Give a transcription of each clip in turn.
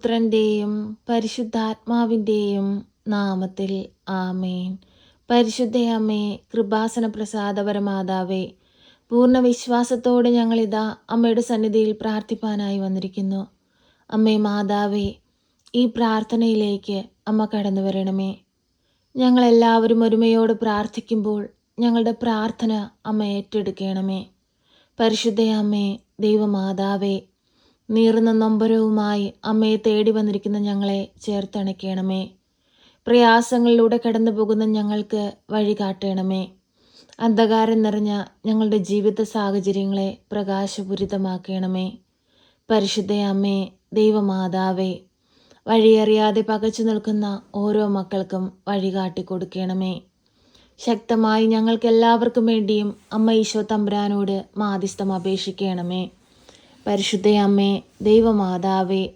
പുത്രന്റെയും പരിശുദ്ധാത്മാവിന്റെയും നാമത്തിൽ ആമേൻ. പരിശുദ്ധയമ്മേ കൃപാസന പ്രസാദപരമാതാവേ പൂർണ വിശ്വാസത്തോടെ ഞങ്ങളിതാ അമ്മയുടെ സന്നിധിയിൽ പ്രാർത്ഥിപ്പാനായി വന്നിരിക്കുന്നു. അമ്മേ മാതാവേ ഈ പ്രാർത്ഥനയിലേക്ക് അമ്മ കടന്നു വരണമേ. ഞങ്ങളെല്ലാവരും ഒരുമയോട് പ്രാർത്ഥിക്കുമ്പോൾ ഞങ്ങളുടെ പ്രാർത്ഥന അമ്മ ഏറ്റെടുക്കണമേ. പരിശുദ്ധയമ്മേ ദൈവമാതാവേ നീറുന്ന നൊമ്പരവുമായി അമ്മയെ തേടി വന്നിരിക്കുന്ന ഞങ്ങളെ ചേർത്തണയ്ക്കണമേ. പ്രയാസങ്ങളിലൂടെ കടന്നു പോകുന്ന ഞങ്ങൾക്ക് വഴി കാട്ടണമേ. അന്ധകാരം നിറഞ്ഞ ഞങ്ങളുടെ ജീവിത സാഹചര്യങ്ങളെ പ്രകാശപൂരിതമാക്കണമേ. പരിശുദ്ധ അമ്മേ ദൈവമാതാവേ വഴിയറിയാതെ പകച്ചു നിൽക്കുന്ന ഓരോ മക്കൾക്കും വഴി കാട്ടിക്കൊടുക്കണമേ. ശക്തമായി ഞങ്ങൾക്കെല്ലാവർക്കും വേണ്ടിയും അമ്മ ഈശോ തമ്പുരാനോട് മാധ്യസ്ഥം അപേക്ഷിക്കണമേ. പരിശുദ്ധ അമ്മേ ദൈവമാതാവേ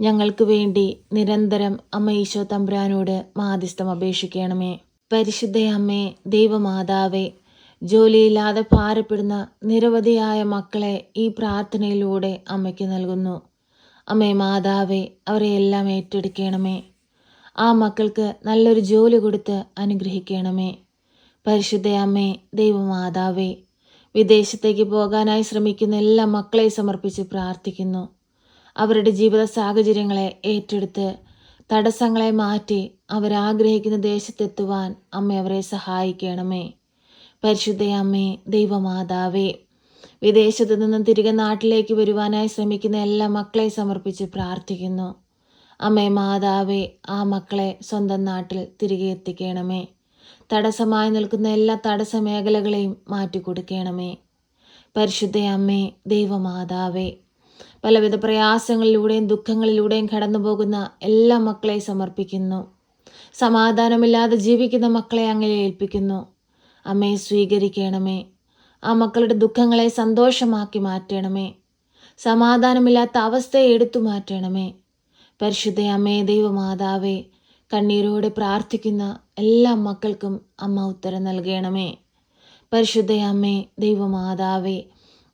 ഞങ്ങൾക്ക് വേണ്ടി നിരന്തരം അമ്മ ഈശോ തമ്പുരാനോട് മാധ്യസ്ഥം അപേക്ഷിക്കണമേ. പരിശുദ്ധയമ്മേ ദൈവമാതാവേ ജോലിയില്ലാതെ ഭാരപ്പെടുന്ന നിരവധിയായ മക്കളെ ഈ പ്രാർത്ഥനയിലൂടെ അമ്മയ്ക്ക് നൽകുന്നു. അമ്മേ മാതാവേ അവരെ എല്ലാം ഏറ്റെടുക്കണമേ. ആ മക്കൾക്ക് നല്ലൊരു ജോലി കൊടുത്ത് അനുഗ്രഹിക്കണമേ. പരിശുദ്ധയമ്മേ ദൈവമാതാവേ വിദേശത്തേക്ക് പോകാനായി ശ്രമിക്കുന്ന എല്ലാ മക്കളെ സമർപ്പിച്ച് പ്രാർത്ഥിക്കുന്നു. അവരുടെ ജീവിത സാഹചര്യങ്ങളെ ഏറ്റെടുത്ത് തടസ്സങ്ങളെ മാറ്റി അവരാഗ്രഹിക്കുന്ന ദേശത്തെത്തുവാൻ അമ്മ അവരെ സഹായിക്കണമേ. പരിശുദ്ധ അമ്മേ ദൈവമാതാവേ വിദേശത്തു നിന്നും തിരികെ നാട്ടിലേക്ക് വരുവാനായി ശ്രമിക്കുന്ന എല്ലാ മക്കളെ സമർപ്പിച്ച് പ്രാർത്ഥിക്കുന്നു. അമ്മേ മാതാവേ ആ മക്കളെ സ്വന്തം നാട്ടിൽ തിരികെ എത്തിക്കണമേ. തടസ്സമായി നിൽക്കുന്ന എല്ലാ തടസ്സ മേഖലകളെയും മാറ്റിക്കൊടുക്കണമേ. പരിശുദ്ധ അമ്മേ ദൈവമാതാവേ പലവിധ പ്രയാസങ്ങളിലൂടെയും ദുഃഖങ്ങളിലൂടെയും കടന്നു പോകുന്ന എല്ലാ മക്കളെ സമർപ്പിക്കുന്നു. സമാധാനമില്ലാതെ ജീവിക്കുന്ന മക്കളെ അങ്ങനെ ഏൽപ്പിക്കുന്നു. അമ്മയെ സ്വീകരിക്കണമേ. ആ മക്കളുടെ ദുഃഖങ്ങളെ സന്തോഷമാക്കി മാറ്റണമേ. സമാധാനമില്ലാത്ത അവസ്ഥയെ എടുത്തു മാറ്റണമേ. പരിശുദ്ധ അമ്മേ ദൈവമാതാവേ കണ്ണീരോടെ പ്രാർത്ഥിക്കുന്ന എല്ലാ മക്കൾക്കും അമ്മ ഉത്തരം നൽകണമേ. പരിശുദ്ധയമ്മേ ദൈവമാതാവേ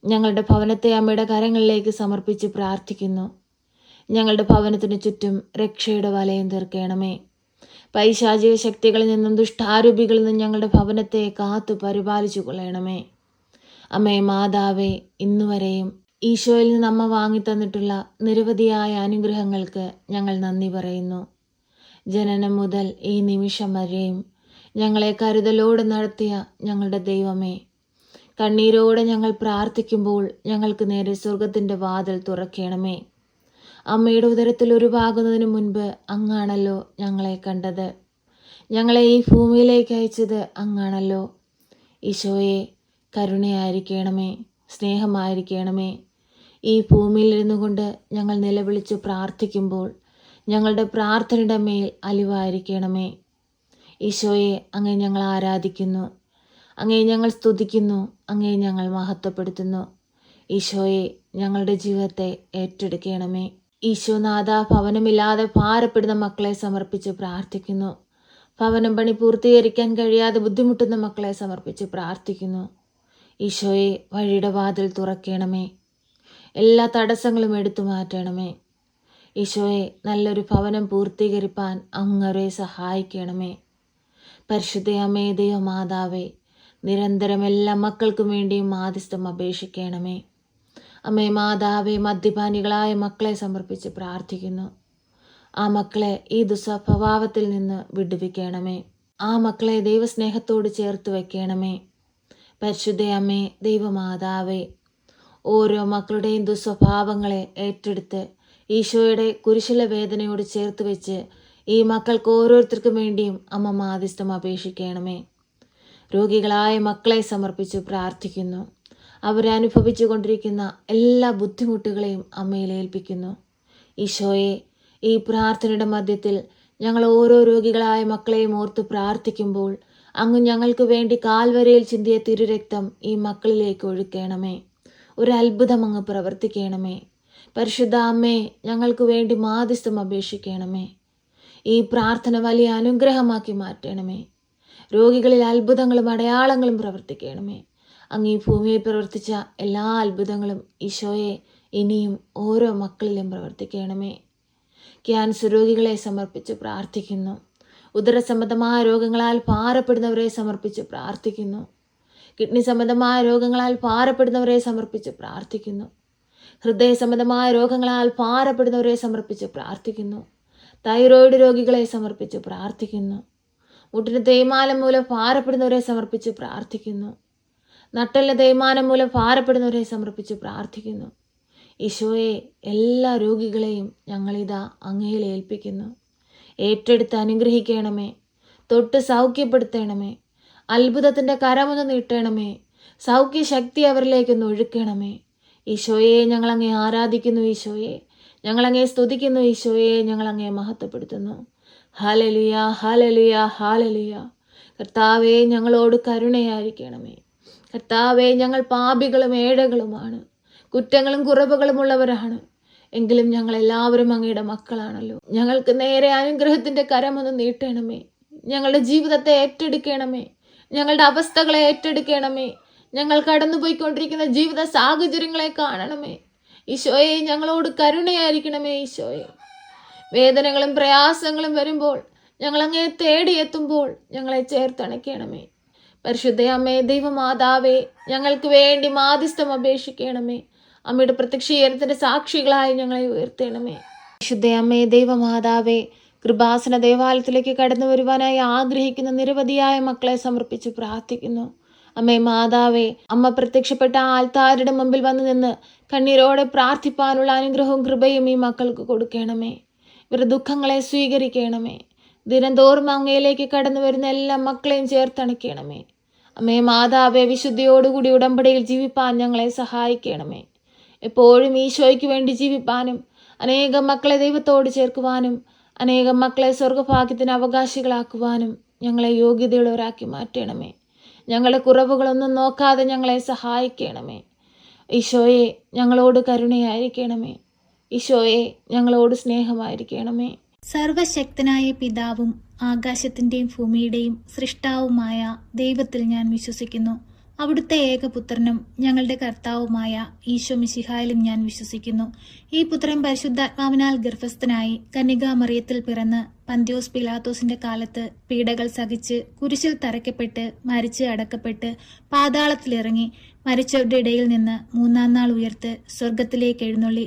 ഞങ്ങളുടെ ഭവനത്തെ അമ്മയുടെ കരങ്ങളിലേക്ക് സമർപ്പിച്ച് പ്രാർത്ഥിക്കുന്നു. ഞങ്ങളുടെ ഭവനത്തിന് ചുറ്റും രക്ഷയുടെ വലയം തീർക്കണമേ. പൈശാചിക ശക്തികളിൽ നിന്നും ദുഷ്ടാരൂപികളിൽ നിന്നും ഞങ്ങളുടെ ഭവനത്തെ കാത്തു പരിപാലിച്ചു കൊള്ളണമേ. അമ്മേ മാതാവേ ഇന്നുവരെയും ഈശോയിൽ നിന്ന് അമ്മ വാങ്ങി തന്നിട്ടുള്ള നിരവധിയായ അനുഗ്രഹങ്ങൾക്ക് ഞങ്ങൾ നന്ദി പറയുന്നു. ജനനം മുതൽ ഈ നിമിഷം വരെയും ഞങ്ങളെ കരുതലോടെ നടത്തിയ ഞങ്ങളുടെ ദൈവമേ. കണ്ണീരോടെ ഞങ്ങൾ പ്രാർത്ഥിക്കുമ്പോൾ ഞങ്ങൾക്ക് നേരെ സ്വർഗത്തിന്റെ വാതിൽ തുറക്കണമേ. അമ്മയുടെ ഉദരത്തിൽ ഉരുവാകുന്നതിന് മുൻപ് അങ്ങാണല്ലോ ഞങ്ങളെ കണ്ടത്. ഞങ്ങളെ ഈ ഭൂമിയിലേക്ക് അയച്ചത് അങ്ങാണല്ലോ. ഈശോയെ കരുണയായിരിക്കണമേ സ്നേഹമായിരിക്കണമേ. ഈ ഭൂമിയിലിരുന്നു കൊണ്ട് ഞങ്ങൾ നിലവിളിച്ച് പ്രാർത്ഥിക്കുമ്പോൾ ഞങ്ങളുടെ പ്രാർത്ഥനയുടെ മേൽ അലിവായിരിക്കണമേ. ഈശോയെ അങ്ങേ ഞങ്ങൾ ആരാധിക്കുന്നു. അങ്ങേ ഞങ്ങൾ സ്തുതിക്കുന്നു. അങ്ങേ ഞങ്ങൾ മഹത്വപ്പെടുത്തുന്നു. ഈശോയെ ഞങ്ങളുടെ ജീവിതത്തെ ഏറ്റെടുക്കണമേ. ഈശോനാഥ ഭവനമില്ലാതെ ഭാരപ്പെടുന്ന മക്കളെ സമർപ്പിച്ച് പ്രാർത്ഥിക്കുന്നു. ഭവനം പണി പൂർത്തീകരിക്കാൻ കഴിയാതെ ബുദ്ധിമുട്ടുന്ന മക്കളെ സമർപ്പിച്ച് പ്രാർത്ഥിക്കുന്നു. ഈശോയെ വഴിയുടെ വാതിൽ തുറക്കണമേ. എല്ലാ തടസ്സങ്ങളും എടുത്തു മാറ്റണമേ. ഈശോയെ നല്ലൊരു ഭവനം പൂർത്തീകരിപ്പാൻ അങ്ങരെ സഹായിക്കണമേ. പരിശുദ്ധയമ്മേ ദൈവമാതാവേ നിരന്തരം എല്ലാ മക്കൾക്കും വേണ്ടിയും മാധ്യസ്ഥം അപേക്ഷിക്കണമേ. അമ്മേ മാതാവേ മദ്യപാനികളായ മക്കളെ സമർപ്പിച്ച് പ്രാർത്ഥിക്കുന്നു. ആ മക്കളെ ഈ ദുസ്വഭാവത്തിൽ നിന്ന് വിടുവിക്കണമേ. ആ മക്കളെ ദൈവസ്നേഹത്തോട് ചേർത്ത് വയ്ക്കണമേ പരിശുദ്ധ അമ്മേ ദൈവമാതാവേ ഓരോ മക്കളുടെയും ദുസ്വഭാവങ്ങളെ ഏറ്റെടുത്ത് ഈശോയുടെ കുരിശില വേദനയോട് ചേർത്ത് വെച്ച് ഈ മക്കൾക്ക് ഓരോരുത്തർക്കും വേണ്ടിയും അമ്മ മാധ്യസ്ഥം അപേക്ഷിക്കണമേ. രോഗികളായ മക്കളെ സമർപ്പിച്ച് പ്രാർത്ഥിക്കുന്നു. അവരനുഭവിച്ചു കൊണ്ടിരിക്കുന്ന എല്ലാ ബുദ്ധിമുട്ടുകളെയും അമ്മയിൽ ഏൽപ്പിക്കുന്നു. ഈശോയെ ഈ പ്രാർത്ഥനയുടെ മധ്യത്തിൽ ഞങ്ങൾ ഓരോ രോഗികളായ മക്കളെയും ഓർത്ത് പ്രാർത്ഥിക്കുമ്പോൾ അങ്ങ് ഞങ്ങൾക്ക് വേണ്ടി കാൽവരയിൽ ചിന്തിയ തിരുരക്തം ഈ മക്കളിലേക്ക് ഒഴുക്കണമേ. ഒരു അത്ഭുതം അങ്ങ് പ്രവർത്തിക്കണമേ. പരിശുദ്ധ അമ്മേ ഞങ്ങൾക്ക് വേണ്ടി മാധ്യസ്ഥം അപേക്ഷിക്കണമേ. ഈ പ്രാർത്ഥന വലിയ അനുഗ്രഹമാക്കി മാറ്റണമേ. രോഗികളിൽ അത്ഭുതങ്ങളും അടയാളങ്ങളും പ്രവർത്തിക്കണമേ. അങ്ങ് ഈ ഭൂമിയിൽ പ്രവർത്തിച്ച എല്ലാ അത്ഭുതങ്ങളും ഈശോയെ ഇനിയും ഓരോ മക്കളിലും പ്രവർത്തിക്കണമേ. ക്യാൻസർ രോഗികളെ സമർപ്പിച്ച് പ്രാർത്ഥിക്കുന്നു. ഉദരസംബന്ധമായ രോഗങ്ങളാൽ ഭാരപ്പെടുന്നവരെ സമർപ്പിച്ച് പ്രാർത്ഥിക്കുന്നു. കിഡ്നി സംബന്ധമായ രോഗങ്ങളാൽ ഭാരപ്പെടുന്നവരെ സമർപ്പിച്ച് പ്രാർത്ഥിക്കുന്നു. ഹൃദയ സംബന്ധമായ രോഗങ്ങളാൽ ഭാരപ്പെടുന്നവരെ സമർപ്പിച്ച് പ്രാർത്ഥിക്കുന്നു. തൈറോയിഡ് രോഗികളെ സമർപ്പിച്ച് പ്രാർത്ഥിക്കുന്നു. മുട്ടിന് തേയ്മാനം മൂലം ഭാരപ്പെടുന്നവരെ സമർപ്പിച്ച് പ്രാർത്ഥിക്കുന്നു. നട്ടലിന് തേയ്മാനം മൂലം ഭാരപ്പെടുന്നവരെ സമർപ്പിച്ച് പ്രാർത്ഥിക്കുന്നു. ഈശോയെ എല്ലാ രോഗികളെയും ഞങ്ങളിതാ അങ്ങയിൽ ഏൽപ്പിക്കുന്നു. ഏറ്റെടുത്ത് അനുഗ്രഹിക്കണമേ. തൊട്ട് സൗഖ്യപ്പെടുത്തണമേ. അത്ഭുതത്തിന്റെ കരമൊന്ന് നീട്ടണമേ. സൗഖ്യശക്തി അവരിലേക്കൊന്ന് ഒഴുക്കണമേ. ഈശോയെ ഞങ്ങളങ്ങേ ആരാധിക്കുന്നു ഈശോയെ. ഞങ്ങളങ്ങേ സ്തുതിക്കുന്നു ഈശോയെ ഞങ്ങളങ്ങേ മഹത്വപ്പെടുത്തുന്നു. ഹാലലുയ ഹാലലുയ ഹാലലുയ കർത്താവെ ഞങ്ങളോട് കരുണയായിരിക്കണമേ. കർത്താവെ ഞങ്ങൾ പാപികളും ഏഴകളുമാണ് കുറ്റങ്ങളും കുറവുകളും ഉള്ളവരാണ്. എങ്കിലും ഞങ്ങൾ എല്ലാവരും അങ്ങയുടെ മക്കളാണല്ലോ. ഞങ്ങൾക്ക് നേരെ അനുഗ്രഹത്തിന്റെ കരമൊന്ന് നീട്ടണമേ. ഞങ്ങളുടെ ജീവിതത്തെ ഏറ്റെടുക്കണമേ. ഞങ്ങളുടെ അവസ്ഥകളെ ഏറ്റെടുക്കണമേ. ഞങ്ങൾ കടന്നുപോയിക്കൊണ്ടിരിക്കുന്ന ജീവിത സാഹചര്യങ്ങളെ കാണണമേ. ഈശോയെ ഞങ്ങളോട് കരുണയായിരിക്കണമേ ഈശോയെ. വേദനകളും പ്രയാസങ്ങളും വരുമ്പോൾ ഞങ്ങൾ തേടിയെത്തുമ്പോൾ ഞങ്ങളെ ചേർത്തണയ്ക്കണമേ. പരിശുദ്ധ അമ്മേ ദൈവമാതാവേ ഞങ്ങൾക്ക് വേണ്ടി മാധ്യസ്ഥം അപേക്ഷിക്കണമേ. അമ്മയുടെ പ്രത്യക്ഷീകരണത്തിന്റെ സാക്ഷികളായി ഞങ്ങളെ ഉയർത്തണമേ. പരിശുദ്ധ അമ്മേ ദൈവമാതാവേ കൃപാസന ദേവാലയത്തിലേക്ക് കടന്നു വരുവാനായി ആഗ്രഹിക്കുന്ന നിരവധിയായ മക്കളെ സമർപ്പിച്ച് പ്രാർത്ഥിക്കുന്നു. അമ്മേ മാതാവേ അമ്മ പ്രത്യക്ഷപ്പെട്ട ആൾത്താരുടെ മുമ്പിൽ വന്നു നിന്ന് കണ്ണീരോടെ പ്രാർത്ഥിപ്പാനുള്ള അനുഗ്രഹവും കൃപയും ഈ മക്കൾക്ക് കൊടുക്കണമേ. ഇവരുടെ ദുഃഖങ്ങളെ സ്വീകരിക്കണമേ. ദിനംതോറും അങ്ങയിലേക്ക് കടന്നു വരുന്ന എല്ലാ മക്കളെയും ചേർത്തണയ്ക്കണമേ അമ്മേ മാതാവേ വിശുദ്ധിയോടുകൂടി ഉടമ്പടിയിൽ ജീവിപ്പാൻ ഞങ്ങളെ സഹായിക്കണമേ. എപ്പോഴും ഈശോയ്ക്ക് വേണ്ടി ജീവിപ്പാനും അനേകം മക്കളെ ദൈവത്തോട് ചേർക്കുവാനും അനേകം മക്കളെ സ്വർഗഭാഗ്യത്തിന് അവകാശികളാക്കുവാനും ഞങ്ങളെ യോഗ്യതയുള്ളവരാക്കി മാറ്റണമേ. ഞങ്ങളുടെ കുറവുകളൊന്നും നോക്കാതെ ഞങ്ങളെ സഹായിക്കണമേ. ഈശോയെ ഞങ്ങളോട് കരുണയായിരിക്കണമേ. ഈശോയെ ഞങ്ങളോട് സ്നേഹമായിരിക്കണമേ. സർവശക്തനായ പിതാവും ആകാശത്തിന്റെയും ഭൂമിയുടെയും സൃഷ്ടാവുമായ ദൈവത്തിൽ ഞാൻ വിശ്വസിക്കുന്നു. അവിടുത്തെ ഏകപുത്രനും ഞങ്ങളുടെ കർത്താവുമായ ഈശോ മിശിഹായിലും ഞാൻ വിശ്വസിക്കുന്നു. ഈ പുത്രൻ പരിശുദ്ധാത്മാവിനാൽ ഗർഭസ്ഥനായി കന്യകാമറിയത്തിൽ പിറന്ന് പന്ത്യോസ് പിലാത്തോസിന്റെ കാലത്ത് പീഡകൾ സഹിച്ച് കുരിശിൽ തറയ്ക്കപ്പെട്ട് മരിച്ച് അടക്കപ്പെട്ട് പാതാളത്തിലിറങ്ങി മരിച്ചവരുടെ ഇടയിൽ നിന്ന് മൂന്നാം നാൾ ഉയർത്ത് സ്വർഗത്തിലേക്ക് എഴുന്നള്ളി.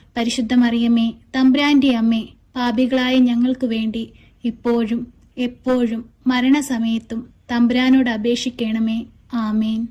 പരിശുദ്ധ മറിയമ്മേ തമ്പ്രാന്റെ അമ്മേ പാപികളായ ഞങ്ങൾക്ക് വേണ്ടി ഇപ്പോഴും എപ്പോഴും മരണസമയത്തും തമ്പ്രാനോട് അപേക്ഷിക്കണമേ. ആമേൻ.